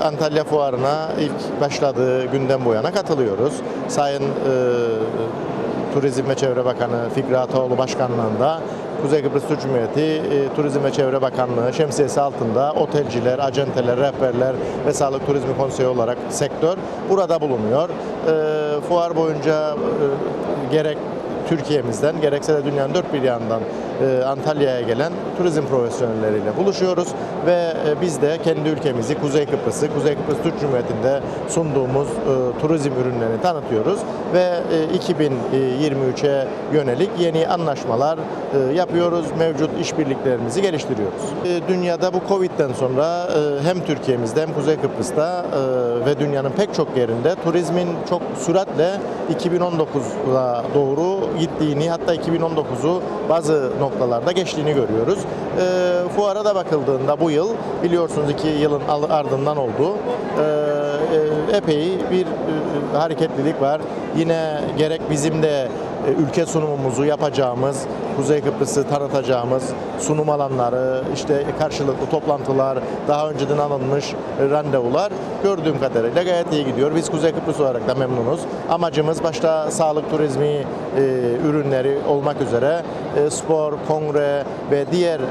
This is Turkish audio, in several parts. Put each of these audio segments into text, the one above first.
Antalya Fuarı'na ilk başladığı günden bu yana katılıyoruz. Sayın e, Turizm ve Çevre Bakanı Fikri Ataoğlu Başkanlığında Kuzey Kıbrıs Türk Cumhuriyeti e, Turizm ve Çevre Bakanlığı şemsiyesi altında otelciler, acenteler, rehberler ve Sağlık Turizmi Konseyi olarak sektör burada bulunuyor. E, fuar boyunca e, gerek Türkiye'mizden gerekse de dünyanın dört bir yanından e, Antalya'ya gelen turizm profesyonelleriyle buluşuyoruz. Ve e, biz de kendi ülkemizi Kuzey Kıbrıs'ı, Kuzey Kıbrıs Türk Cumhuriyeti'nde sunduğumuz e, turizm ürünlerini tanıtıyoruz. Ve e, 2023'e yönelik yeni anlaşmalar yapıyoruz, mevcut işbirliklerimizi geliştiriyoruz. Dünyada bu Covid'den sonra hem Türkiye'mizde hem Kuzey Kıbrıs'ta ve dünyanın pek çok yerinde turizmin çok süratle 2019'a doğru gittiğini hatta 2019'u bazı noktalarda geçtiğini görüyoruz. E, fuara da bakıldığında bu yıl biliyorsunuz iki yılın ardından oldu. E, e, epey bir e, hareketlilik var. Yine gerek bizim de ülke sunumumuzu yapacağımız, Kuzey Kıbrıs'ı tanıtacağımız sunum alanları, işte karşılıklı toplantılar, daha önceden alınmış randevular gördüğüm kadarıyla gayet iyi gidiyor. Biz Kuzey Kıbrıs olarak da memnunuz. Amacımız başta sağlık turizmi e, ürünleri olmak üzere e, spor, kongre ve diğer e,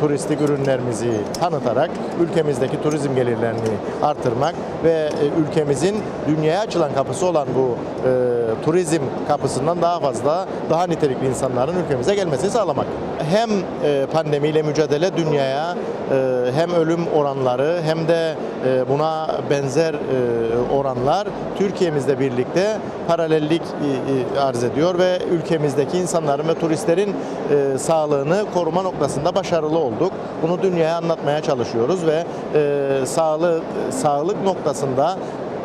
turistik ürünlerimizi tanıtarak ülkemizdeki turizm gelirlerini artırmak ve e, ülkemizin dünyaya açılan kapısı olan bu e, turizm kapısından daha fazla, daha nitelikli insanların ülkemize gelmesini sağlamak. Hem e, pandemiyle mücadele dünyaya e, hem ölüm oranları hem de e, buna benzer oranlar Türkiye'mizle birlikte paralellik arz ediyor ve ülkemizdeki insanların ve turistlerin sağlığını koruma noktasında başarılı olduk. Bunu dünyaya anlatmaya çalışıyoruz ve sağlık sağlık noktasında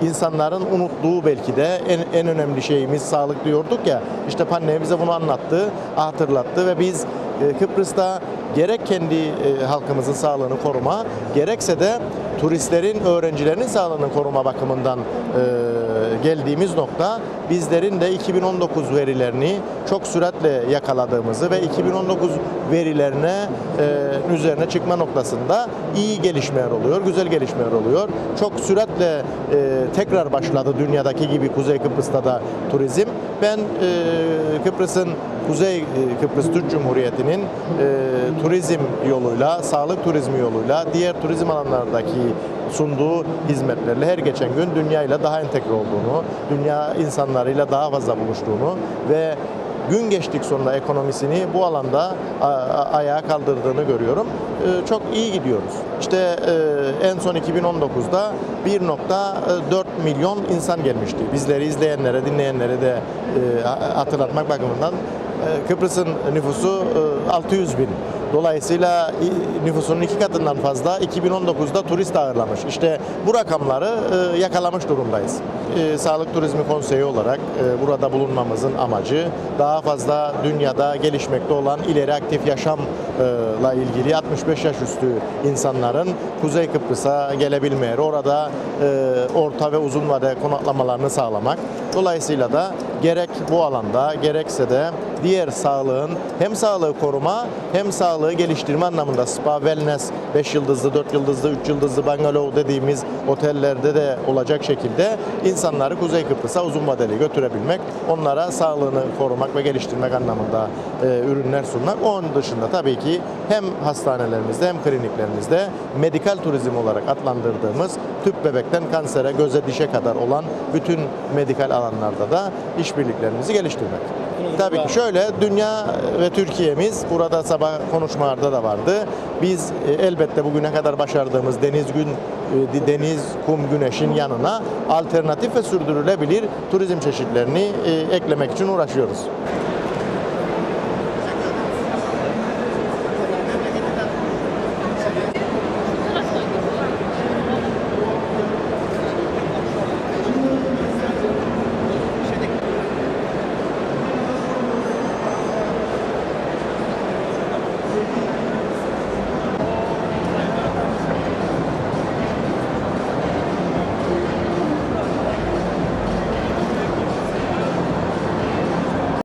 insanların unuttuğu belki de en, en önemli şeyimiz sağlık diyorduk ya. İşte pandemi bize bunu anlattı, hatırlattı ve biz e, Kıbrıs'ta gerek kendi e, halkımızın sağlığını koruma, gerekse de turistlerin, öğrencilerin sağlığını koruma bakımından e, geldiğimiz nokta bizlerin de 2019 verilerini çok süratle yakaladığımızı ve 2019 verilerine e, üzerine çıkma noktasında iyi gelişmeler oluyor, güzel gelişmeler oluyor. Çok süratle e, tekrar başladı dünyadaki gibi Kuzey Kıbrıs'ta da turizm. Ben e, Kıbrıs'ın Kuzey e, Kıbrıs Türk Cumhuriyeti'nin e, turizm yoluyla, sağlık turizmi yoluyla, diğer turizm alanlarındaki sunduğu hizmetlerle her geçen gün dünyayla daha entegre olduğunu, dünya insanlarıyla daha fazla buluştuğunu ve gün geçtik sonra ekonomisini bu alanda ayağa kaldırdığını görüyorum. E, çok iyi gidiyoruz. İşte e, en son 2019'da 1.4 milyon insan gelmişti. Bizleri izleyenlere, dinleyenlere de e, hatırlatmak bakımından e, Kıbrıs'ın nüfusu e, 600 bin. Dolayısıyla nüfusunun iki katından fazla 2019'da turist ağırlamış. İşte bu rakamları e, yakalamış durumdayız. E, Sağlık Turizmi Konseyi olarak e, burada bulunmamızın amacı daha fazla dünyada gelişmekte olan ileri aktif yaşamla ilgili 65 yaş üstü insanların Kuzey Kıbrıs'a gelebilmeleri, orada e, orta ve uzun vade konaklamalarını sağlamak. Dolayısıyla da gerek bu alanda gerekse de diğer sağlığın hem sağlığı koruma hem sağlığı geliştirme anlamında spa, wellness, 5 yıldızlı, 4 yıldızlı, 3 yıldızlı bungalow dediğimiz otellerde de olacak şekilde insanları Kuzey Kıbrıs'a uzun vadeli götürebilmek, onlara sağlığını korumak ve geliştirmek anlamında e, ürünler sunmak. Onun dışında tabii ki hem hastanelerimizde hem kliniklerimizde medikal turizm olarak adlandırdığımız tüp bebekten kansere, göze, dişe kadar olan bütün medikal alanlarda da işbirliklerimizi geliştirmek. Tabii ki şöyle dünya ve Türkiye'miz burada sabah konuşmalarda da vardı. Biz e, elbette bugüne kadar başardığımız deniz gün e, deniz, kum, güneşin yanına alternatif ve sürdürülebilir turizm çeşitlerini e, eklemek için uğraşıyoruz.